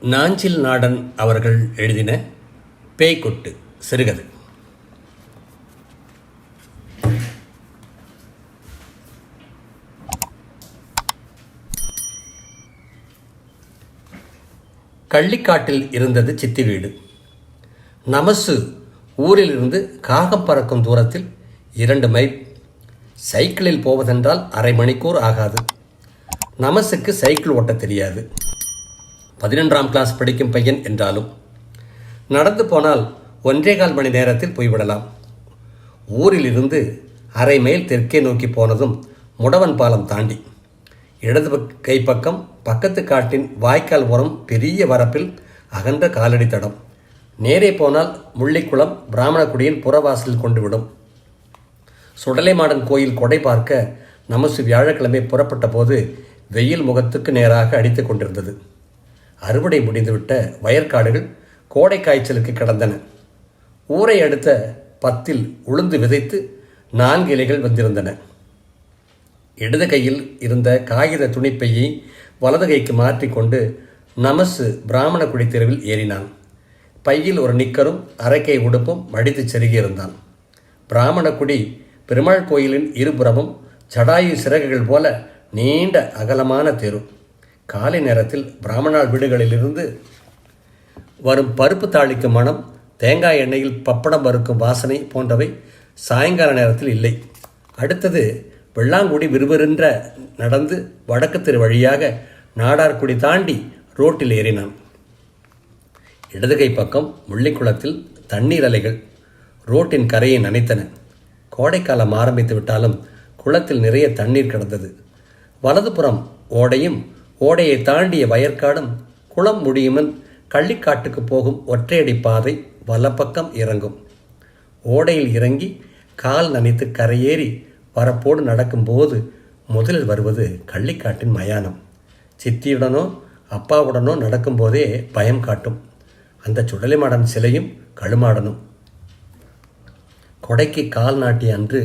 நாஞ்சில் நாடன் அவர்கள் எழுதின பேய்கொட்டு சிறுகதை. கள்ளிக்காட்டில் இருந்தது சித்தி வீடு. நமசு ஊரிலிருந்து காகம் பறக்கும் தூரத்தில் இரண்டு மைல். சைக்கிளில் போவதென்றால் அரை மணிக்கூர் ஆகாது. நமசுக்கு சைக்கிள் ஓட்டத் தெரியாது. பதினொன்றாம் கிளாஸ் படிக்கும் பையன் என்றாலும் நடந்து போனால் ஒன்றே கால் மணி நேரத்தில் போய்விடலாம். ஊரிலிருந்து அரை மைல் தெற்கே நோக்கி போனதும் முடவன் பாலம் தாண்டி இடது பக் கைப்பக்கம் பக்கத்து காட்டின் வாய்க்கால் உரம் பெரிய வரப்பில் அகன்ற காலடி தடம். நேரே போனால் முள்ளிக்குளம் பிராமணக்குடியின் புறவாசலில் கொண்டு விடும். சுடலைமாடன் கோயில் கொடை பார்க்க நமசு வியாழக்கிழமை புறப்பட்ட போது வெயில் முகத்துக்கு நேராக அடித்து கொண்டிருந்தது. அறுவடை முடிந்துவிட்ட வயற்காடுகள் கோடை காய்ச்சலுக்கு கிடந்தன. ஊரை அடுத்த பத்தில் உளுந்து விதைத்து நான்கு இலைகள் வந்திருந்தன. இடது கையில் இருந்த காகித துணிப்பையை வலது கைக்கு மாற்றிக்கொண்டு நமசு பிராமணக்குடி தெருவில் ஏறினான். பையில் ஒரு நிக்கரும் அரைக்கை உடுப்பும் மடித்து செருகியிருந்தான் பிராமணக்குடி பெருமாள் கோயிலின் இருபுறமும் ஜடாயு சிறகுகள் போல நீண்ட அகலமான தெரு. காலை நேரத்தில் பிராமணால் வீடுகளிலிருந்து வரும் பருப்பு தாளிக்கும் மனம் தேங்காய் எண்ணெயில் பப்படம் வறுக்கும் வாசனை போன்றவை சாயங்கால நேரத்தில் இல்லை. அடுத்தது வெள்ளாங்குடி விறுவிறுன்ற நடந்து வடக்கு தெரு வழியாக நாடார்குடி தாண்டி ரோட்டில் ஏறினான். இடதுகை பக்கம் முள்ளிக்குளத்தில் தண்ணீர் அலைகள் ரோட்டின் கரையை நனைத்தன. கோடைக்காலம் ஆரம்பித்து விட்டாலும் குளத்தில் நிறைய தண்ணீர் கிடந்தது. வலதுபுறம் ஓடையும் ஓடையை தாண்டிய வயற்காடும் குளம் முடியுமன் கள்ளிக்காட்டுக்கு போகும் ஒற்றையடி பாதை வலப்பக்கம் இறங்கும். ஓடையில் இறங்கி கால் நனைத்து கரையேறி வரப்போடு நடக்கும்போது முதலில் வருவது கள்ளிக்காட்டின் மயானம். சித்தியுடனோ அப்பாவுடனோ நடக்கும்போதே பயம் காட்டும். அந்த சுடலிமாடன் சிலையும் கழுமாடனும் கொடைக்கு கால் நாட்டிய அன்று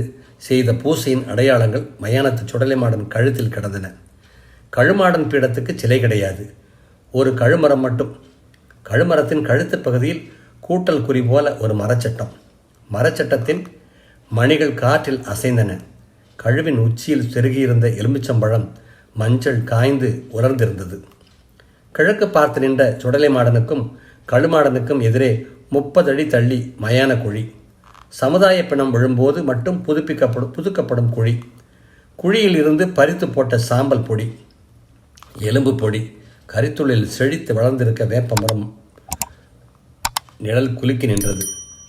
செய்த பூசையின் அடையாளங்கள் மயானத்து சுடலிமாடன் கழுத்தில் கிடந்தன. கழுமாடன் பீடத்துக்கு சிலை கிடையாது. ஒரு கழுமரம் மட்டும். கழுமரத்தின் கழுத்து பகுதியில் கூட்டல் குறி போல ஒரு மரச்சட்டம். மரச்சட்டத்தின் மணிகள் காற்றில் அசைந்தன. கழுவின் உச்சியில் செருகியிருந்த எலுமிச்சம்பழம் மஞ்சள் காய்ந்து உலர்ந்திருந்தது. கிழக்கு பார்த்து நின்ற சுடலை மாடனுக்கும் கழுமாடனுக்கும் எதிரே முப்பது அடி தள்ளி மயான குழி. சமுதாய பிணம் விழும்போது மட்டும் புதுப்பிக்கப்படும் புதுக்கப்படும் குழி. குழியில் இருந்து பறித்து போட்ட சாம்பல் பொடி. எலும்பு பொடி கரித்துளில் செழித்து வளர்ந்திருக்க வேப்பமரம் நிழல் குலுக்கி நின்றது.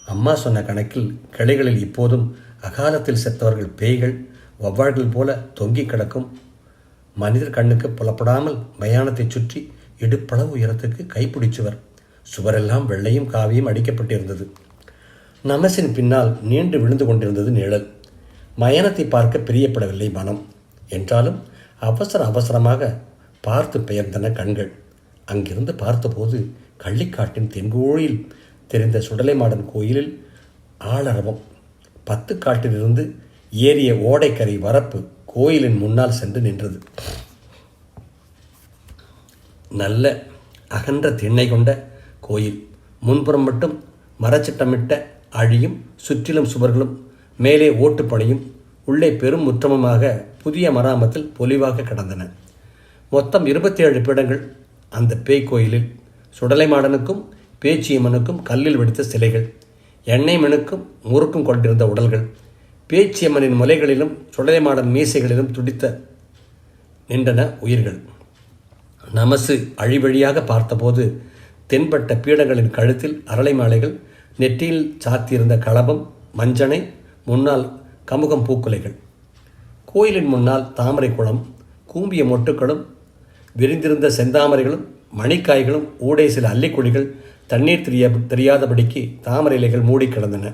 அம்மா சொன்ன கணக்கில் கிளைகளில் இப்போதும் அகாலத்தில் செத்தவர்கள் பேய்கள் வவ்வாள்கள் போல தொங்கி கிடக்கும். மனிதர் கண்ணுக்கு புலப்படாமல் மயானத்தை சுற்றி இடுப்பளவு உயரத்துக்கு கைப்பிடிச்சுவர். சுவரெல்லாம் வெள்ளையும் காவியும் அடிக்கப்பட்டிருந்தது. நமசின் பின்னால் நீண்டு விழுந்து கொண்டிருந்தது நிழல். மயானத்தை பார்க்க பிரியப்படவில்லை மனம். என்றாலும் அவசர அவசரமாக பார்த்து பெயர்ந்தன கண்கள். அங்கிருந்து பார்த்தபோது கள்ளிக்காட்டின் தென்கோழியில் தெரிந்த சுடலைமாடன் கோயிலில் ஆளரவம். பத்து காட்டிலிருந்து ஏறிய ஓடைக்கரை வரப்பு கோயிலின் முன்னால் சென்று நின்றது. நல்ல அகன்ற திண்ணை கொண்ட கோயில். முன்புறம் மட்டும் மரச்சட்டமிட்ட அழியும் சுற்றிலும் சுவர்களும் மேலே ஓட்டுப்பணியும் உள்ளே பெரும் முற்றமுமாக புதிய மராமத்தில் பொலிவாக கிடந்தன. மொத்தம் இருபத்தி ஏழு பீடங்கள் அந்த பேய் கோயிலில் சுடலைமாடனுக்கும் பேச்சியம்மனுக்கும் கல்லில் வெடித்த சிலைகள் எண்ணெய் மனுக்கும் முறுக்கும் கொண்டிருந்த உடல்கள் பேச்சியம்மனின் முலைகளிலும் சுடலைமாடன் மீசைகளிலும் துடித்த நின்றன உயிர்கள். நமசு அழிவழியாக பார்த்தபோது தென்பட்ட பீடங்களின் கழுத்தில் அரளை மாலைகள் நெற்றியில் சாத்தியிருந்த களபம் மஞ்சனை முன்னால் கமுகம் பூக்குலைகள். கோயிலின் முன்னால் தாமரை குளம் கூம்பிய மொட்டுக்களும் விரிந்திருந்த செந்தாமரைகளும் மணிக்காய்களும் ஊடே சில அல்லிக்குழிகள் தண்ணீர் தெரிய தெரியாதபடிக்கு தாமரை இலைகள் மூடி கிடந்தன.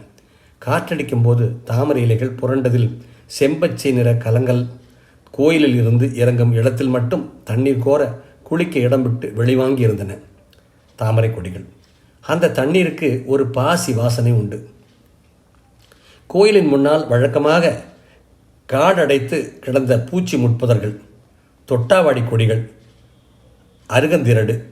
காற்றடிக்கும் போது தாமரை இலைகள் புரண்டதில் செம்பச்சை நிற கலங்கள் கோயிலில் இருந்து இறங்கும் இடத்தில் மட்டும் தண்ணீர் கோர குளிக்க இடம் விட்டு வெளிவாங்கி இருந்தன தாமரை கொடிகள். அந்த தண்ணீருக்கு ஒரு பாசி வாசனை உண்டு. கோயிலின் முன்னால் வழக்கமாக காடடைத்து கிடந்த பூச்சி முட்புதர்கள் தொட்டாவாடி கொடிகள் அருகந்திரடு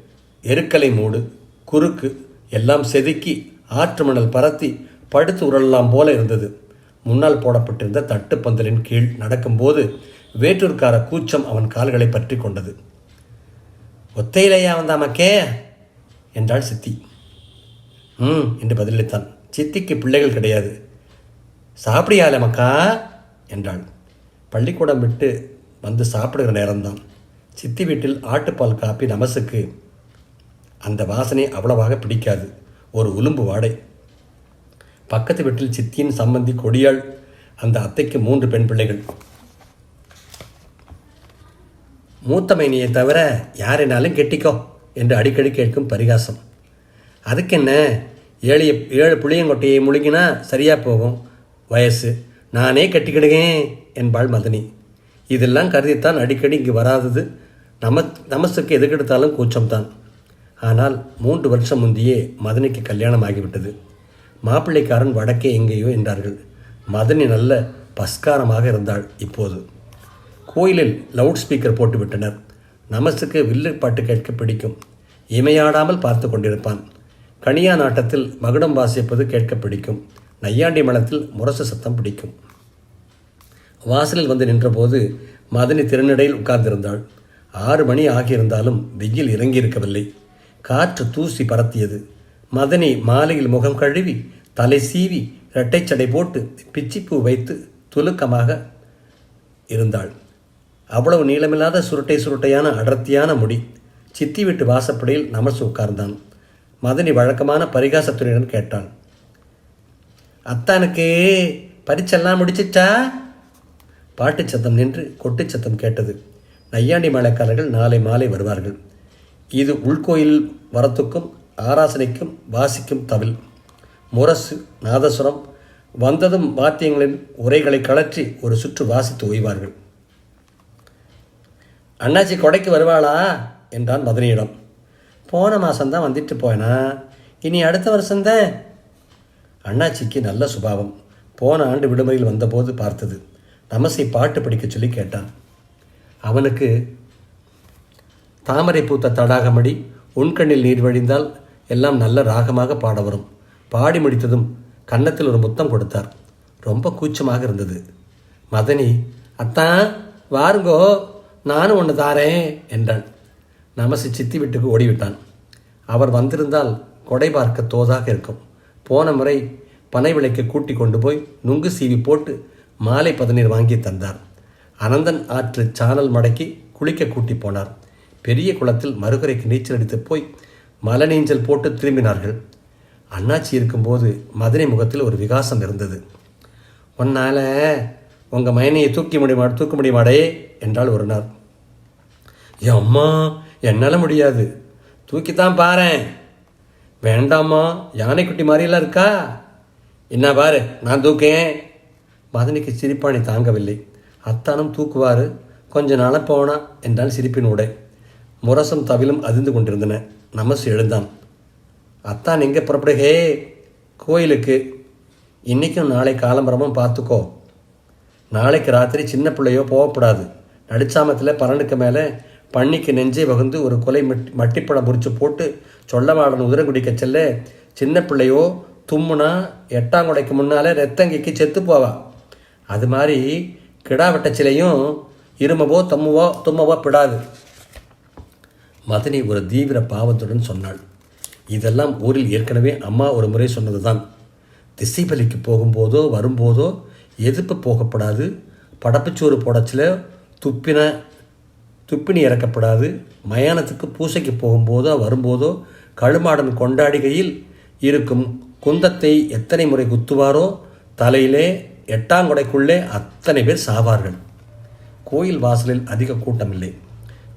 எருக்கலை மூடு குறுக்கு எல்லாம் செதுக்கி ஆற்று மணல் பரத்தி படுத்து உருளலாம் போல இருந்தது. முன்னால் போடப்பட்டிருந்த தட்டுப்பந்தலின் கீழ் நடக்கும்போது வேற்றூர்கார கூச்சம் அவன் கால்களை பற்றி கொண்டது. ஒத்தையிலையா வந்தாமக்கே என்றாள் சித்தி. ம் என்று பதிலளித்தான். சித்திக்கு பிள்ளைகள் கிடையாது. சாப்பிடியால மக்கா? என்றாள். பள்ளிக்கூடம் விட்டு வந்து சாப்பிடுகிற நேரம்தான். சித்தி வீட்டில் ஆட்டுப்பால் காப்பி நமசுக்கு. அந்த வாசனை அவ்வளவாக பிடிக்காது. ஒரு உலும்பு வாடை. பக்கத்து வீட்டில் சித்தியின் சம்பந்தி கொடியாள் அந்த அத்தைக்கு மூன்று பெண் பிள்ளைகள். மூத்த மைனியை தவிர யாரினாலும் கெட்டிக்கோ என்று அடிக்கடி கேட்கும் பரிகாசம். அதுக்கு என்ன ஏழு ஏழு புளியங்கொட்டையை முழுங்கினா சரியாக போகும். வயசு. நானே கட்டிக்கிடுகேன் என்பாள் மதனி. இதெல்லாம் கருதித்தான் அடிக்கடி இங்கு வராதது. நம நமசுக்கு எதுக்கெடுத்தாலும் கூச்சம்தான். ஆனால் மூன்று வருஷம் முந்தியே மதனிக்கு கல்யாணம் ஆகிவிட்டது மாப்பிள்ளைக்காரன் வடக்கே எங்கேயோ என்றார்கள். மதனி நல்ல பஸ்காரமாக இருந்தாள் இப்போது. கோயிலில் லவுட் ஸ்பீக்கர் போட்டுவிட்டனர். நமஸுக்கு நமசுக்கு வில்லு பாட்டு கேட்க பிடிக்கும். இமையாடாமல் பார்த்து கொண்டிருப்பான். கனியா நாட்டத்தில் மகுடம் வாசிப்பது கேட்க பிடிக்கும். நையாண்டி மலத்தில் முரசு சத்தம் பிடிக்கும். வாசலில் வந்து நின்றபோது மதனி திருநடையில் உட்கார்ந்திருந்தாள். ஆறு மணி ஆகியிருந்தாலும் வெயில் இறங்கியிருக்கவில்லை. காற்று தூசி பரத்தியது. மதனி மாலையில் முகம் கழுவி தலை சீவி இரட்டைச்சடை போட்டு பிச்சிப்பூ வைத்து துலுக்கமாக இருந்தாள். அவ்வளவு நீளமில்லாத சுருட்டை சுருட்டையான அடர்த்தியான முடி சித்தி வீட்டு வாசப்படியில் நமசு உட்கார்ந்தான். மதனி வழக்கமான பரிகாசத்துறையுடன் கேட்டான் அத்தானுக்கு பரிச்செல்லாம் முடிச்சிச்சா? பாட்டுச் சத்தம் நின்று கொட்டு சத்தம் கேட்டது. நையாண்டி மேளக்காரர்கள் நாளை மாலை வருவார்கள். இது உள்கோயில் வரத்துக்கும் ஆராசனைக்கும் வாசிக்கும் தவில். முரசு நாதசுரம் வந்ததும் வாத்தியங்களின் உரைகளை கழற்றி ஒரு சுற்று வாசித்து ஓய்வார்கள். அண்ணாச்சி கொடைக்கு வருவாளா? என்றான் மதனியிடம் போன மாதம்தான் வந்துட்டு போனா இனி அடுத்த வருஷம்தான் அண்ணாச்சிக்கு நல்ல சுபாவம். போன ஆண்டு விடுமுறையில் வந்தபோது பார்த்தது. நமசை பாட்டு படிக்க சொல்லி கேட்டான். அவனுக்கு தாமரை பூத்த தடாகமடி உண்கண்ணில் நீர் வழிந்தால் எல்லாம் நல்ல ராகமாக பாட வரும். பாடி முடித்ததும் கன்னத்தில் ஒரு முத்தம் கொடுத்தார். ரொம்ப கூச்சமாக இருந்தது. மதனி அத்தான் வாருங்கோ நானும் ஒன்று தாரேன் என்றான். நமசு சித்தி வீட்டுக்கு ஓடிவிட்டான். அவர் வந்திருந்தால் கொடை பார்க்க தோதாக இருக்கும். போன முறை பனை விலைக்கு கூட்டி கொண்டு போய் நுங்கு சீவி போட்டு மாலை பதநீர் வாங்கி தந்தார். அனந்தன் ஆற்று சானல் மடக்கி குளிக்க கூட்டி போனார். பெரிய குளத்தில் மறுகரைக்கு நீச்சல் அடித்து போய் மலை நீஞ்சல் போட்டு திரும்பினார்கள். அண்ணாச்சி இருக்கும்போது மதுரை முகத்தில் ஒரு விகாசம் இருந்தது. உன்னால் உங்கள் மயனையை தூக்கி முடியுமா தூக்க முடியுமாடே? என்றால் ஒரு நாள் என் அம்மா என்னால் முடியாது. தூக்கித்தான் பாரேன். வேண்டாம்மா யானைக்குட்டி மாதிரியெல்லாம் இருக்கா? என்ன பாரு நான் தூக்கேன். மதனிக்கு சிரிப்பாணி தாங்கவில்லை. அத்தானும் தூக்குவார் கொஞ்ச நாளாக போனா என்றால் சிரிப்பின் உடை. முரசம் தவிலும் அதிர்ந்து கொண்டிருந்தன. நமசு எழுந்தான். அத்தான் எங்கே புறப்படுகே கோயிலுக்கு. இன்றைக்கும் நாளை காலம்பரமும் பார்த்துக்கோ. நாளைக்கு ராத்திரி சின்ன பிள்ளையோ போகக்கூடாது நடுச்சாமத்தில் பரனுக்கு மேலே பண்ணிக்கு நெஞ்சை வகுந்து ஒரு கொலை மட்டி மட்டிப்பழம் முறிச்சு போட்டு சொல்லவாடன் உதிரம் குடிக்க செல்ல சின்ன பிள்ளையோ தும்முனா எட்டாங்குடைக்கு முன்னாலே ரத்தங்கிக்கு செத்து போவா. அது மாதிரி கிடா வெட்டச்சிலையும் இருமவோ தம்முவோ தும்மவோ பிடாது. மதனி ஒரு தீவிர பாவத்துடன் சொன்னாள். இதெல்லாம் ஊரில் ஏற்கனவே அம்மா ஒரு முறை சொன்னது தான் திசைபலிக்கு போகும்போதோ வரும்போதோ எதிர்ப்பு போகப்படாது. படப்புச்சோறு போடச்சில துப்பின துப்பினி இறக்கப்படாது. மயானத்துக்கு பூசைக்கு போகும்போதோ வரும்போதோ கழுமாடன் கொண்டாடுகையில் இருக்கும் குந்தத்தை எத்தனை முறை குத்துவாரோ? தலையிலே எட்டாங்கொடைக்குள்ளே அத்தனை பேர் சாவார்கள். கோயில் வாசலில் அதிக கூட்டம் இல்லை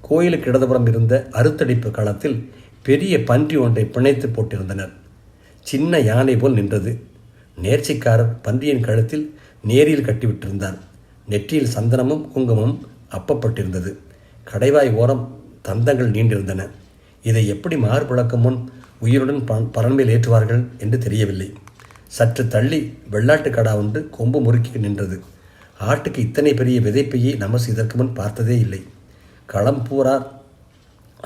கோயிலுக்கு இடதுபுறம் இருந்த அறுத்தடிப்பு களத்தில் பெரிய பன்றி ஒன்றை பிணைத்து போட்டிருந்தனர். சின்ன யானை போல் நின்றது. நேர்ச்சிக்காரர் பன்றியின் கழுத்தில் நேரில் கட்டிவிட்டிருந்தார். நெற்றியில் சந்தனமும் குங்குமமும் அப்பப்பட்டிருந்தது. கடைவாய் ஓரம் தந்தங்கள் நீண்டிருந்தன. இதை எப்படி மார்புழக்கும் முன் உயிருடன் பரன்மேல் ஏற்றுவார்கள் என்று தெரியவில்லை. சற்று தள்ளி வெள்ளாட்டு கடா ஒன்று கொம்பு முறுக்கி நின்றது. ஆட்டுக்கு இத்தனை பெரிய விதைப்பையை நமசு இதற்கு முன் பார்த்ததே இல்லை. களம் பூரா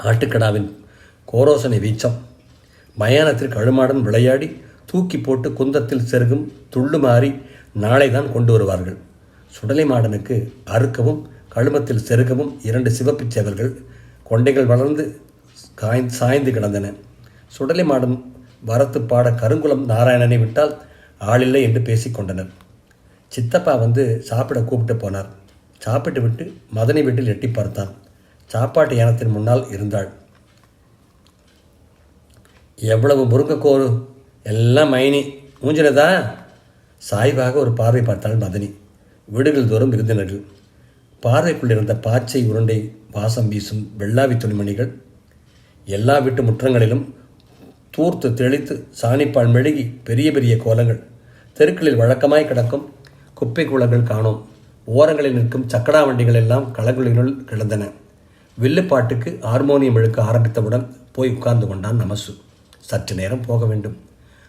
ஆட்டுக்கடாவின் கோரோசனை வீச்சம். மயானத்திற்கு அழுமாடன் விளையாடி தூக்கி போட்டு குந்தத்தில் செருகும் துள்ளுமாறி நாளை தான் கொண்டு வருவார்கள். சுடலை மாடனுக்கு அறுக்கவும் கழுமத்தில் செருகவும் இரண்டு சிவப்புச் சேவல்கள் கொண்டைகள் வளர்ந்து காய் சாய்ந்து கிடந்தன. சுடலை மாடன் வரத்து பாட கருங்குளம் நாராயணனை விட்டால் ஆளில்லை என்று பேசிக்கொண்டனர் சித்தப்பா வந்து சாப்பிட கூப்பிட்டு போனார். சாப்பிட்டு விட்டு மதனை வீட்டில் எட்டி பார்த்தான். சாப்பாட்டு யானத்தின் முன்னால் இருந்தாள். எவ்வளவு முருங்கைக்கோரு எல்லாம் மைனி. மூஞ்சினதா சாய்வாக ஒரு பார்வை பார்த்தாள் மதனி. வீடுகள் தோறும் விருந்தினர்கள் பார்வைக்குள் இருந்த பாச்சை உருண்டை வாசம் வீசும் வெள்ளாவி துணிமணிகள் எல்லா வீட்டு முற்றங்களிலும் தூர்த்து தெளித்து சாணிப்பால் மெழுகி பெரிய பெரிய கோலங்கள். தெருக்களில் வழக்கமாய் கிடக்கும் குப்பை கூலங்கள் காணோம். ஓரங்களில் நிற்கும் சக்கடா வண்டிகள் எல்லாம் களங்களினுள் கிடந்தன. வில்லுப்பாட்டுக்கு ஹார்மோனியம் இழுக்க ஆரம்பித்தவுடன் போய் உட்கார்ந்து கொண்டான் நமசு. சற்று நேரம் போக வேண்டும்.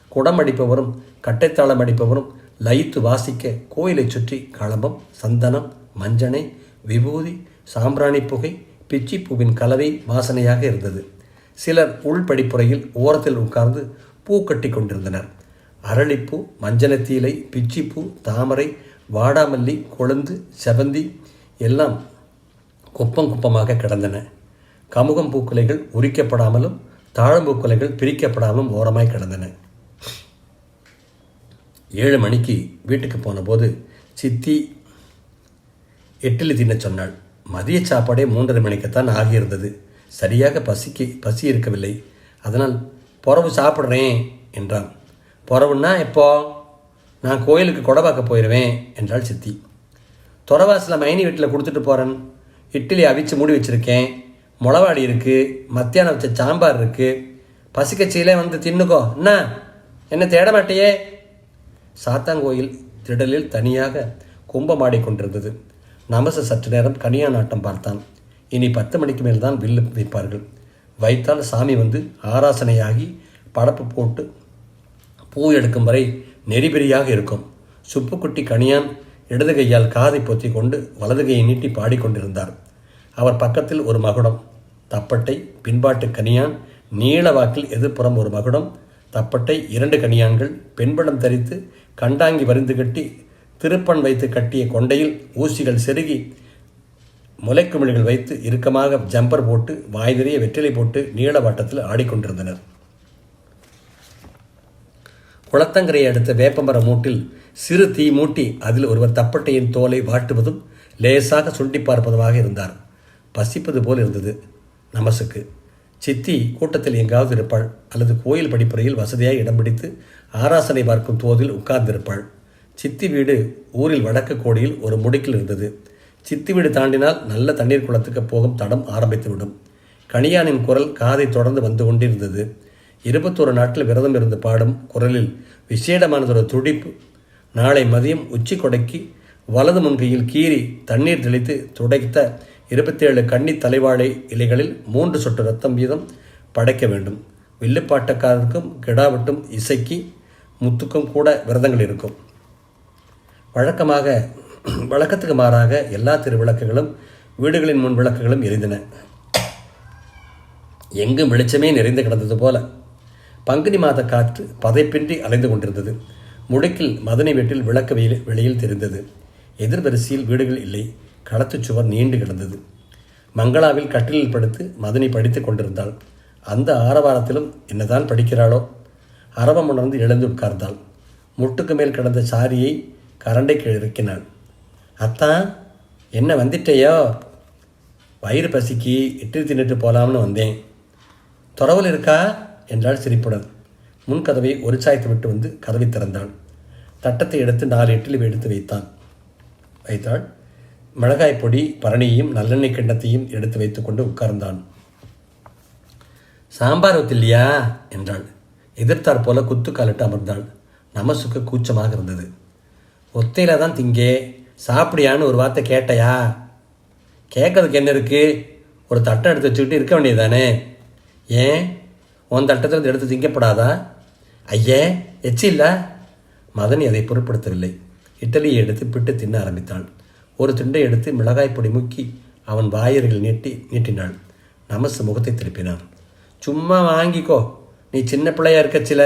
குடம் அடிப்பவரும் கட்டைத்தாளம் அடிப்பவரும் லயித்து வாசிக்க கோயிலைச் சுற்றி களம்பம் சந்தனம் மஞ்சனை விபூதி சாம்பிராணி புகை பிச்சிப்பூவின் கலவை வாசனையாக இருந்தது. சிலர் உள்படிப்புறையில் ஓரத்தில் உட்கார்ந்து பூ கட்டி கொண்டிருந்தனர். அரளிப்பூ மஞ்சனத்தீலை பிச்சிப்பூ தாமரை வாடாமல்லி கொழுந்து செவந்தி எல்லாம் குப்பம் குப்பமாக கிடந்தன. கமுகம் பூக்குலைகள் உரிக்கப்படாமலும் தாழம்பூக்குலைகள் பிரிக்கப்படாமலும் ஓரமாய் கிடந்தன. ஏழு மணிக்கு வீட்டுக்கு போனபோது சித்தி எட்டில் தின்ன சொன்னாள். மதிய சாப்பாடே மூன்றரை மணிக்குத்தான் ஆகியிருந்தது. சரியாக பசிக்கு பசி இருக்கவில்லை அதனால் புறவு சாப்பிட்றேன் என்றான். புறவுன்னா எப்போ? நான் கோயிலுக்கு கொடை பார்க்க போயிடுவேன் என்றாள் சித்தி. துறவாசில் மைனி வீட்டில் கொடுத்துட்டு போகிறேன் இட்லி அவிச்சு மூடி வச்சுருக்கேன். முளவாடி இருக்குது மத்தியானம் வச்ச சாம்பார் இருக்குது பசிக்கச்சியிலே வந்து தின்னுக்கோ. என்ன என்ன தேட மாட்டேயே? சாத்தாங்கோயில் திடலில் தனியாக கும்பமாடி கொண்டிருந்தது நமச சற்று நேரம் கனியா நாட்டம் பார்த்தான். இனி பத்து மணிக்கு மேல் தான் வில்லு வைப்பார்கள். வைத்தால் சாமி வந்து ஆராசனையாகி படப்பு போட்டு பூ எடுக்கும் வரை நெறிபெறியாக இருக்கும். சுப்புக்குட்டி கனியான் இடது கையால் காதை பொத்தி கொண்டு வலது கையை நீட்டி பாடிக்கொண்டிருந்தார். அவர் பக்கத்தில் ஒரு மகுடம் தப்பட்டை பின்பாட்டு கனியான் நீள வாக்கில் எதிர்ப்புறம் ஒரு மகுடம் தப்பட்டை இரண்டு கனியான்கள் பெண்படம் தரித்து கண்டாங்கி வரிந்து கட்டி திருப்பன் வைத்து கட்டிய கொண்டையில் ஊசிகள் செருகி முளைக்குமிழிகள் வைத்து இறுக்கமாக ஜம்பர் போட்டு வாய் நிறைய வெற்றிலை போட்டு நீள வட்டத்தில் ஆடிக்கொண்டிருந்தனர். குளத்தங்கரையை அடுத்த வேப்பமர மூட்டில் சிறு தீ மூட்டி அதில் ஒருவர் தப்பட்டையின் தோலை வாட்டுவதும் லேசாக சுண்டி பார்ப்பதுமாக இருந்தார். பசிப்பது போல் இருந்தது. நமசுக்கு. சித்தி கூட்டத்தில் எங்காவது இருப்பாள் அல்லது கோயில் படிப்புறையில் வசதியாக இடம் பிடித்து ஆராசனை பார்க்கும் தோதில் உட்கார்ந்திருப்பாள். சித்தி வீடு ஊரில் வடக்கு கோடியில் ஒரு முடுக்கில் இருந்தது. சித்தி வீடு தாண்டினால் நல்ல தண்ணீர் குளத்துக்கு போகும் தடம் ஆரம்பித்துவிடும். கணியானின் குரல் காதை தொடர்ந்து வந்து கொண்டிருந்தது. இருபத்தோரு நாட்கள் விரதம் இருந்து பாடும் குரலில் விசேடமானதொரு துடிப்பு. நாளை மதியம் உச்சி கொடைக்கு வலது முன்கையில் கீறி தண்ணீர் தெளித்து துடைத்த இருபத்தேழு கன்னி தலைவாழை இலைகளில் மூன்று சொட்டு ரத்தம் வீதம் படைக்க வேண்டும். வில்லுப்பாட்டக்காரருக்கும் கிடாவட்டும் இசைக்கு முத்துக்கும் கூட விரதங்கள் இருக்கும். வழக்கமாக வழக்கத்துக்கு மாறாக எல்லா திருவிளக்குகளும் வீடுகளின் முன் விளக்குகளும் எரிந்தன. எங்கும் வெளிச்சமே நிறைந்து கிடந்தது போல. பங்குனி மாத காற்று பதைப்பின்றி அலைந்து கொண்டிருந்தது. முடுக்கில் மதனை வீட்டில் விளக்கு வெயில் வெளியில் தெரிந்தது. எதிர்வரிசையில் வீடுகள் இல்லை. களத்துச் சுவர் நீண்டு கிடந்தது. மங்களாவில் கட்டிலில் படுத்து மதனி படித்துக் கொண்டிருந்தாள். அந்த ஆரவாரத்திலும் என்னதான் படிக்கிறாளோ? அரவம் உணர்ந்து எழுந்து உட்கார்ந்தாள். முட்டுக்கு மேல் கிடந்த சாரியை கரண்டைக்கு இறக்கினாள் அத்தான் என்ன வந்துட்டேயோ? வயிறு பசிக்கு இட்டு தின்னுட்டு போகலாம்னு வந்தேன். துறவல் இருக்கா? என்றாள் சிரிப்புடன். முன்கதவை ஒரு சாய்த்து விட்டு வந்து கதவை திறந்தாள். தட்டத்தை எடுத்து நாலு இட்லி எடுத்து வைத்தான். வைத்தாள். மிளகாய் பொடி பரணியையும் நல்லெண்ணெய் கிண்ணத்தையும் எடுத்து வைத்துக்கொண்டு உட்கார்ந்தான். சாம்பார் ஒத்தில்லையா என்றாள். எதிர்த்தார் போல குத்து காலிட்டு அமர்ந்தாள். நமசுக்கு கூச்சமாக இருந்தது. ஒத்தையில் தான் திங்கே. சாப்பிடியான்னு ஒரு வார்த்தை கேட்டையா? கேட்கறதுக்கு என்ன இருக்குது ஒரு தட்டை எடுத்து வச்சுக்கிட்டு இருக்க வேண்டியது தானே ஏன்? உன் தட்டத்தில் எடுத்து திங்கப்படாதா? ஐயே எச்சி இல்லை? மதனி அதை பொருட்படுத்தவில்லை. இட்டலியை எடுத்து பிட்டு தின்ன ஆரம்பித்தாள். ஒரு துண்டை எடுத்து மிளகாய் பொடி முக்கி அவன் வாயர்கள் நீட்டி நீட்டினாள். நமசு முகத்தை திருப்பினான். சும்மா வாங்கிக்கோ. நீ சின்ன பிள்ளையா இருக்கச்சில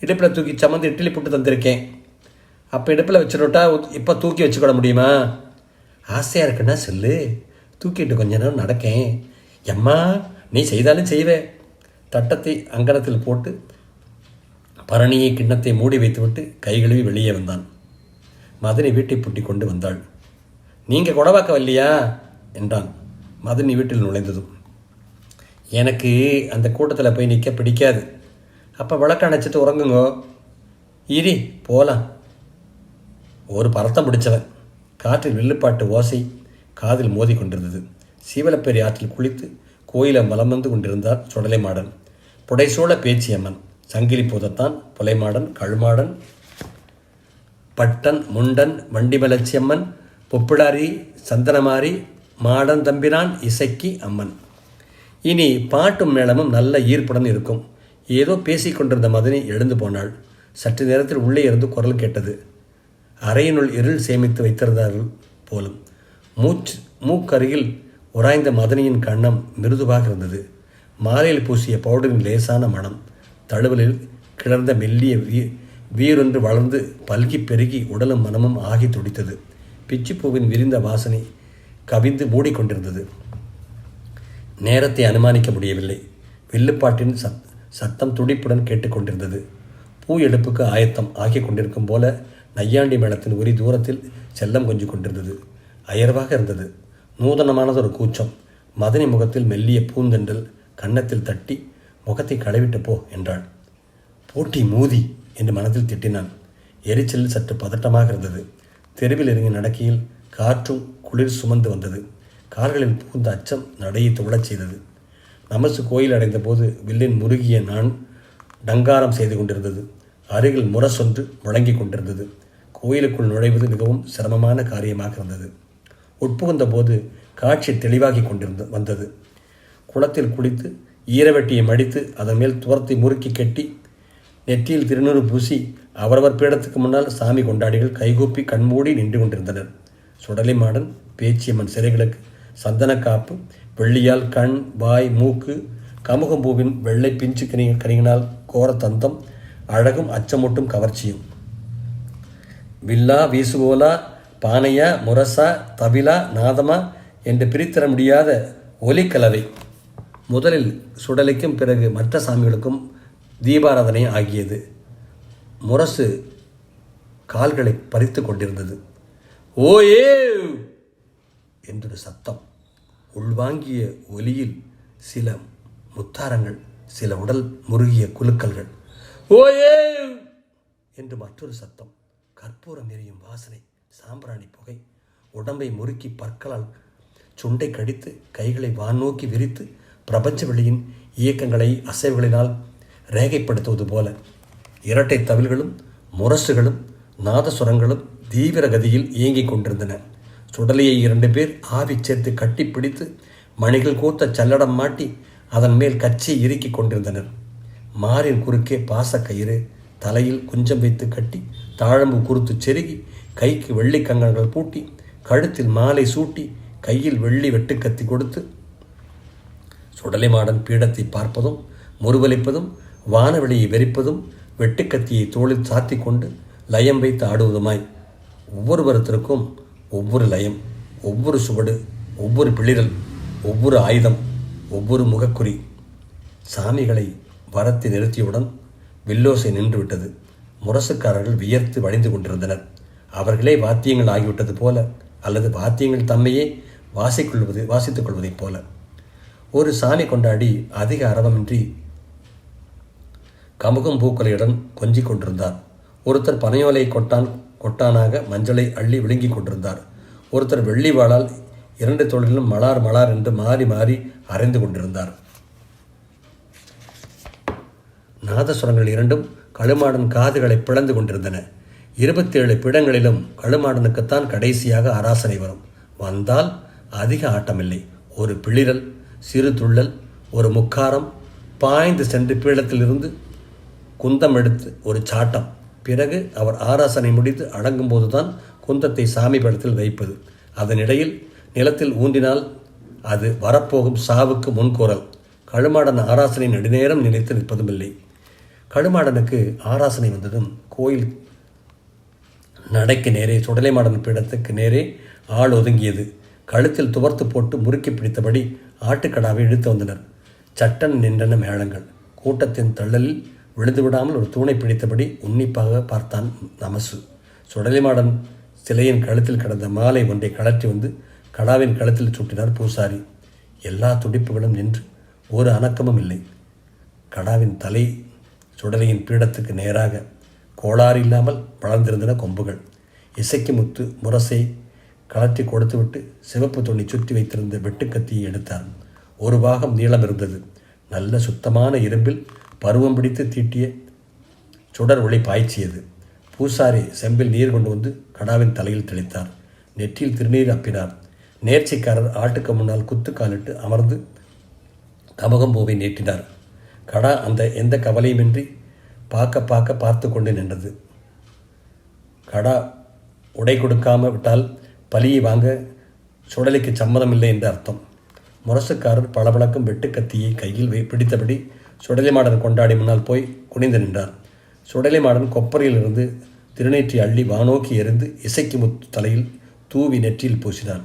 இடுப்பில் தூக்கி சமந்து இட்லி புட்டு தந்திருக்கேன். அப்போ இடுப்பில் வச்சுருட்டா இப்போ தூக்கி வச்சுக்கொள்ள முடியுமா? ஆசையாக இருக்குன்னா சொல்லு. தூக்கிட்டு கொஞ்ச நேரம் நடக்கேன். எம்மா நீ செய்தாலும் செய்வே. தட்டத்தை அங்கனத்தில் போட்டு பரணியை கிண்ணத்தை மூடி வைத்துவிட்டு கை கழுவி வெளியே வந்தான். மதனி வீட்டை பூட்டி கொண்டு வந்தாள். நீங்கள் கொடவாக்க என்றான். மதனி வீட்டில் நுழைந்ததும். எனக்கு அந்த கூட்டத்தில் போய் நிற்க பிடிக்காது. அப்போ விளக்க அணைச்சிட்டு உறங்குங்கோ. இரி போகலாம் ஒரு பரத்தம் பிடிச்சவன் காற்றில் வில்லுப்பாட்டு ஓசை காதில் மோதி கொண்டிருந்தது. சீவலப்பேரி ஆற்றில் குளித்து கோயிலை வலம் வந்து கொண்டிருந்தார் சுடலை மாடன். புடைசூழ பேச்சியம்மன். சங்கிலி பூதத்தான் புலைமாடன் கழுமாடன் பட்டன் முண்டன் வண்டிமலச்சியம்மன் பொப்பிடாரி சந்தனமாரி மாடன் தம்பிரான் இசைக்கு அம்மன். இனி பாட்டும் மேளமும் நல்ல ஈர்ப்புடன் இருக்கும். ஏதோ பேசிக்கொண்டிருந்த மதனி எழுந்து போனாள். சற்று நேரத்தில் உள்ளே இருந்து குரல் கேட்டது. அறையினுள் இருள் சேமித்து வைத்திருந்தார்கள் போலும். மூச்சு மூக்கருகில் உராய்ந்த மதனியின் கண்ணம் மிருதுவாக இருந்தது. மாலையில் பூசிய பவுடரின் லேசான மனம் தழுவலில் கிளர்ந்த மெல்லிய வீ வீரொன்று வளர்ந்து பல்கி பெருகி உடலும் மனமும் ஆகி துடித்தது. பிச்சிப்பூவின் விரிந்த வாசனை கவிந்து மூடிக்கொண்டிருந்தது. நேரத்தை அனுமானிக்க முடியவில்லை. வில்லுப்பாட்டின் சத் சத்தம் துடிப்புடன் கேட்டுக்கொண்டிருந்தது. பூ எடுப்புக்கு ஆயத்தம் ஆகிக் கொண்டிருக்கும் போல நையாண்டி மேளத்தின் உரி தூரத்தில் செல்லம் கொஞ்சி கொண்டிருந்தது. அயர்வாக இருந்தது. நூதனமானதொரு கூச்சம். மதனி முகத்தில் மெல்லிய பூந்தென்றல் கன்னத்தில் தட்டி முகத்தை களைவிட்டு போ என்றாள். போட்டி மூதி என்று மனதில் திட்டினான். எரிச்சலில் சற்று பதட்டமாக இருந்தது. தெருவில் இறங்கி நடக்கையில் காற்றும் குளிர் சுமந்து வந்தது. கால்களில் புகுந்த அச்சம் நடையை துவளச் செய்தது. நமசு கோயில் அடைந்த போது வில்லின் முருகிய நான் டங்காரம் செய்து கொண்டிருந்தது. அருகில் முரசொன்று முழங்கி கொண்டிருந்தது. கோயிலுக்குள் நுழைவது மிகவும் சிரமமான காரியமாக இருந்தது. உட்புகுந்த போது காட்சி தெளிவாகி கொண்டிருந்த வந்தது. குளத்தில் குளித்து ஈரவெட்டியை மடித்து அதன் மேல் துவரத்தை முறுக்கி கட்டி நெற்றியில் திருநூறு பூசி அவரவர் பீடத்துக்கு முன்னால் சாமி கொண்டாடிகள் கைகூப்பி கண்மூடி நின்று கொண்டிருந்தனர். சுடலை மாடன் பேச்சியம்மன் சிறைகளுக்கு சந்தனக்காப்பு வெள்ளியால் கண் வாய் மூக்கு கமுகம்பூவின் வெள்ளை பிஞ்சு கனி கனியினால் கோரத்தந்தம் அழகும் அச்சமூட்டும் கவர்ச்சியும். வில்லா வீசுகோலா பானையா முரசா தபிலா நாதமா என்று பிரித்தர முடியாத ஒலிக்கலவை. முதலில் சுடலைக்கும் பிறகு மற்ற சாமிகளுக்கும் தீபாராதனை ஆகியது. முரசு கால்களை பறித்து கொண்டிருந்தது. ஓயே! என்றொரு சத்தம். உள்வாங்கிய ஒலியில் சில முத்தாரங்கள் சில உடல் முருகிய குலுக்கல்கள். ஓயே! என்று மற்றொரு சத்தம். கற்பூரம் எரியும் வாசனை சாம்பிராணி புகை. உடம்பை முறுக்கி பற்களால் சுண்டை கடித்து கைகளை வானோக்கி விரித்து பிரபஞ்ச வெளியின் இயக்கங்களை அசைவுகளினால் ரேகைப்படுத்துவது போல இரட்டை தவில்களும் முரசுகளும் நாதசுரங்களும் தீவிர கதியில் இயங்கிக் கொண்டிருந்தன. சுடலையை இரண்டு பேர் ஆவி சேர்த்து கட்டி பிடித்து மணிகள் கூத்த சல்லடம் மாட்டி அதன் மேல் கச்சி இறுக்கிக் கொண்டிருந்தனர். மாரின் குறுக்கே பாசக்கயிறு தலையில் குஞ்சம் வைத்து கட்டி தாழம்பு குறுத்து செருகி கைக்கு வெள்ளி கங்கணங்கள் பூட்டி கழுத்தில் மாலை சூட்டி கையில் வெள்ளி வெட்டுக்கத்தி கொடுத்து சுடலை மாடன் பீடத்தை பார்ப்பதும் முறுவலிப்பதும் வானவெளியை வெறிப்பதும் வெட்டுக்கத்தியை தோளில் சாத்தி கொண்டு லயம் வைத்து ஆடுவதுமாய். ஒவ்வொருவருத்தருக்கும் ஒவ்வொரு லயம் ஒவ்வொரு சுவடு ஒவ்வொரு பிளிரல் ஒவ்வொரு ஆயுதம் ஒவ்வொரு முகக்குறி. சாமிகளை வரத்தி நிறுத்தியவுடன் வில்லோசை நின்றுவிட்டது. முரசுக்காரர்கள் வியர்த்து வழிந்து கொண்டிருந்தனர். அவர்களே வாத்தியங்கள் ஆகிவிட்டது போல அல்லது வாத்தியங்கள் தம்மையே வாசிக்கொள்வது வாசித்துக் கொள்வதைப் போல. ஒரு சாமி கொண்டாடி அதிக அரவமின்றி கமுகம் பூக்களையுடன் கொஞ்சிக் கொண்டிருந்தார். ஒருத்தர் பனையோலை கொட்டான் கொட்டானாக மஞ்சளை அள்ளி விழுங்கிக் கொண்டிருந்தார். ஒருத்தர் வெள்ளி வாழால் இரண்டு தொழிலும் மலார் மலார் என்று மாறி மாறி அரைந்து கொண்டிருந்தார். நாதஸ்வரங்கள் இரண்டும் கழுமாடன் காதுகளை பிளந்து கொண்டிருந்தன. இருபத்தேழு பிடங்களிலும் கழுமாடனுக்குத்தான் கடைசியாக ஆராசனை வரும். வந்தால் அதிக ஆட்டமில்லை. ஒரு பிளிரல் சிறு துள்ளல் ஒரு முக்காரம் பாய்ந்து சென்று பீடத்திலிருந்து குந்தம் எடுத்து ஒரு சாட்டம். பிறகு அவர் ஆராசனை முடித்து அடங்கும்போதுதான் குந்தத்தை சாமி படத்தில் வைப்பது. அதனிடையில் நிலத்தில் ஊன்றினால் அது வரப்போகும் சாவுக்கு முன்கூறல். கழுமாடன் ஆராசனை நெடுநேரம் நிலைத்து நிற்பதும் இல்லை கழுமாடனுக்கு ஆராசனை வந்ததும் கோயில் நடைக்கு நேரே சுடலைமாடன் பீடத்துக்கு நேரே ஆள் ஒதுங்கியது. கழுத்தில் துவர்த்து போட்டு முறுக்கி பிடித்தபடி ஆட்டுக்கடாவை இழுத்து வந்தனர். சட்டன் நின்றன மேளங்கள். கூட்டத்தின் தள்ளலில் விழுந்து விடாமல் ஒரு தூணை பிடித்தபடி உன்னிப்பாக பார்த்தான் நமசு. சுடலைமாடன் சிலையின் கழுத்தில் கிடந்த மாலை ஒன்றை கழற்றி வந்து கடாவின் கழுத்தில் சுட்டினார் பூசாரி. எல்லா துடிப்புகளும் நின்று ஒரு அணக்கமும் இல்லை. கடாவின் தலை சுடலையின் பீடத்துக்கு நேராக கோளாறு இல்லாமல் வளர்ந்திருந்தன கொம்புகள். இசைக்கு முத்து முரசை கலற்றி கொடுத்துவிட்டு சிவப்பு துணி சுற்றி வைத்திருந்த வெட்டுக்கத்தியை எடுத்தார். ஒரு பாகம் நீளம் இருந்தது. நல்ல சுத்தமான இரும்பில் பருவம் பிடித்து தீட்டிய சுடர் ஒளி பாய்ச்சியது. பூசாரி செம்பில் நீர் கொண்டு வந்து கடாவின் தலையில் தெளித்தார். நெற்றியில் திருநீர் அப்பினார். நேர்ச்சிக்காரர் ஆட்டுக்கு முன்னால் குத்துக்காலிட்டு அமர்ந்து கமகம் பூவை நீட்டினார். கடா அந்த எந்த கவலையுமின்றி பார்க்க பார்க்க பார்த்து கொண்டு நின்றது. கடா உடை கொடுக்காம விட்டால் பலியை வாங்க சுடலைக்கு சம்மதம் இல்லை என்று அர்த்தம். முரசுக்காரர் பளபளக்கும் வெட்டுக்கத்தியை கையில் வை பிடித்தபடி சுடலை மாடன் கொண்டாடி முன்னால் போய் குனிந்து நின்றார். சுடலை மாடன் கொப்பரையிலிருந்து திருநேற்றி அள்ளி வானோக்கி எறிந்து இசைக்கு முத்து தலையில் தூவி நெற்றியில் பூசினார்.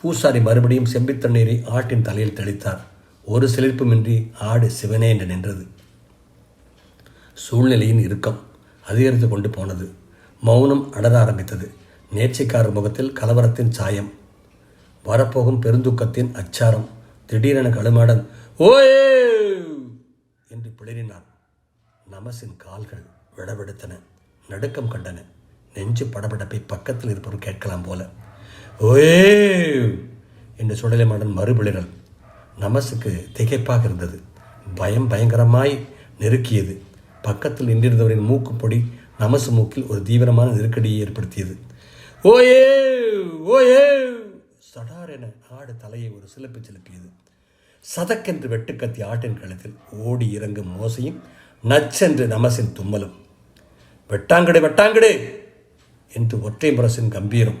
பூசாரி மறுபடியும் செம்பித்தண்ணீரை ஆட்டின் தலையில் தெளித்தார். ஒரு சிலிர்ப்புமின்றி ஆடு சிவனே என்று நின்றது. சூழ்நிலையின் இறுக்கம் அதிகரித்து கொண்டு போனது. மௌனம் அடர ஆரம்பித்தது. நேர்ச்சிக்காரர் முகத்தில் கலவரத்தின் சாயம். வரப்போகும் பெருந்துக்கத்தின் அச்சாரம். திடீரென கழுமாடன் ஓயே! என்று பிளறினான் நமசின் கால்கள் விடவெடுத்தன. நடுக்கம் கண்டன. நெஞ்சு படபடப்பை பக்கத்தில் இருப்பவர் கேட்கலாம் போல. ஓயே! என்று சுடலைமாடன் மறுபிளிரல் நமசுக்கு திகைப்பாக இருந்தது. பயம் பயங்கரமாய் நெருக்கியது. பக்கத்தில் நின்றிருந்தவரின் மூக்குப்பொடி நமசு மூக்கில் ஒரு தீவிரமான நெருக்கடியை ஏற்படுத்தியது. ஓயே ஓயே சடார் என ஆடு தலையை ஒரு சிலப்பு சிலுப்பியது. சதக்கென்று வெட்டுக்கத்தி ஆட்டின் கழுத்தில் ஓடி இறங்கும் மோசையும் நச்சென்று நமசின் தும்மலும். வெட்டாங்கடு வெட்டாங்கடு என்று ஒற்றை முரசின் கம்பீரம்.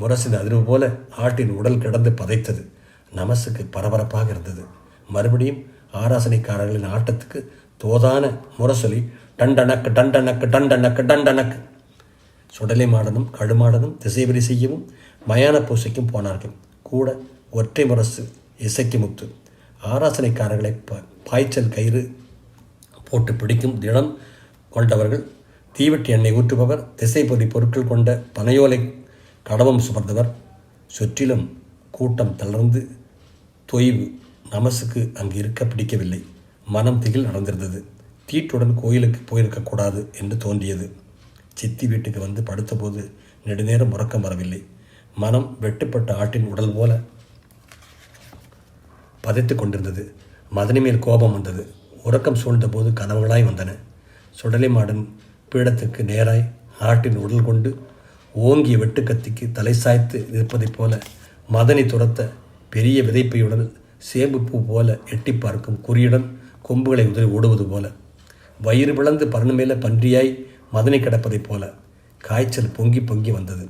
முரசின் அதிர்வு போல ஆட்டின் உடல் கிடந்து பதைத்தது. நமசுக்கு பரபரப்பாக இருந்தது. மறுபடியும் ஆராசனைக்காரர்களின் ஆட்டத்துக்கு தோதான முரசொலி டண்டனக்கு டண்டனக்கு டண்டனக்கு டண்டனக்கு! சுடலை மாடனும் கடுமாடனும் திசைவரி செய்யவும் மயான பூசைக்கும் போனார்கள். கூட ஒற்றை முரசு இசைக்கு முத்து. ஆராசனைக்காரர்களை ப பாய்ச்சல் கயிறு போட்டு பிடிக்கும் திடம் கொண்டவர்கள் தீவெட்டி எண்ணெய் ஊற்றுபவர் திசைப்பொறி பொருட்கள் கொண்ட பனையோலை கடவம் சுமர்ந்தவர் சுற்றிலும் கூட்டம் தளர்ந்து தொய்வு நமசுக்கு அங்கு இருக்க பிடிக்கவில்லை. மனம் திகில் நடந்திருந்தது. தீட்டுடன் கோயிலுக்கு போயிருக்கக்கூடாது என்று தோன்றியது. சித்தி வீட்டுக்கு வந்து படுத்தபோது நெடுநேரம் உறக்கம் வரவில்லை. மனம் வெட்டுப்பட்ட ஆட்டின் உடல் போல பதைத்து கொண்டிருந்தது. மதனி மேல் கோபம் வந்தது. உறக்கம் சூழ்ந்தபோது கனவுகளாய் வந்தன. சுடலை மாடன் பீடத்துக்கு நேராய் ஆட்டின் உடல் கொண்டு ஓங்கிய வெட்டுக்கத்திக்கு தலை சாய்த்து நிற்பதைப் போல மதனி துரத்த பெரிய விதைப்பையுடன் சேம்பு பூ போல எட்டி பார்க்கும் குறியுடன் கொம்புகளை உதறி ஓடுவது போல. வயிறு பிளந்து பரணு மேல பன்றியாய் மதனை கிடப்பதைப் போல காய்ச்சல் பொங்கி பொங்கி வந்தது.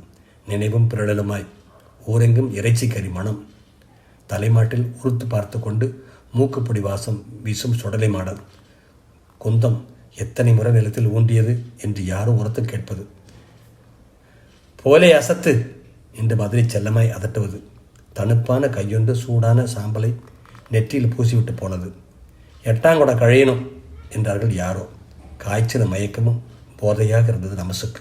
நினைவும் பிறழலுமாய். ஊரெங்கும் இறைச்சி கறி மனம் தலைமாட்டில் உறுத்து பார்த்து கொண்டு மூக்குப்பொடி வாசம் வீசும் சுடலை மாடல். குந்தம் எத்தனை முறை நிலத்தில் ஊன்றியது என்று யாரும் உரத்தில் கேட்பது. போலே அசத்து! என்று மதுரை செல்லமாய் அதட்டுவது. தணுப்பான கையொன்று சூடான சாம்பலை நெற்றியில் பூசிவிட்டு போனது. எட்டாங்கூட கழையணும் என்றார்கள் யாரோ. காய்ச்சல் மயக்கமும் போதையாக இருந்தது நமசுக்கு.